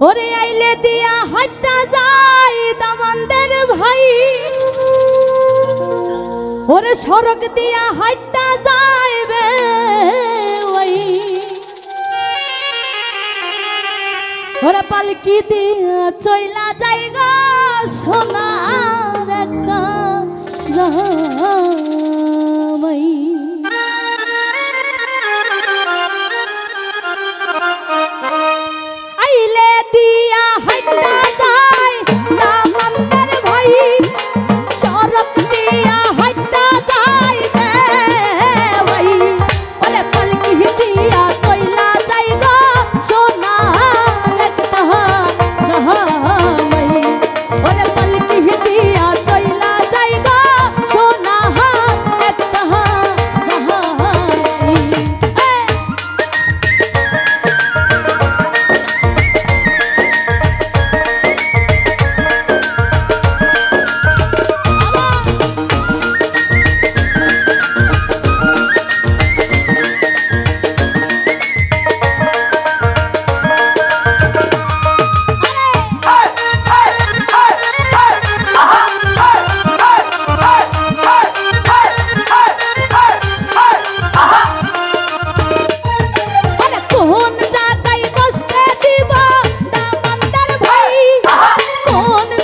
ওরে আইলে দিয়া হাট্টা যায় দামানদের ভাই। ওরে সড়ক দিয়া হাট্টা যাইবে ওই। ওরে পালকি দিয়া চইলা যাইগা সোনার একটা মন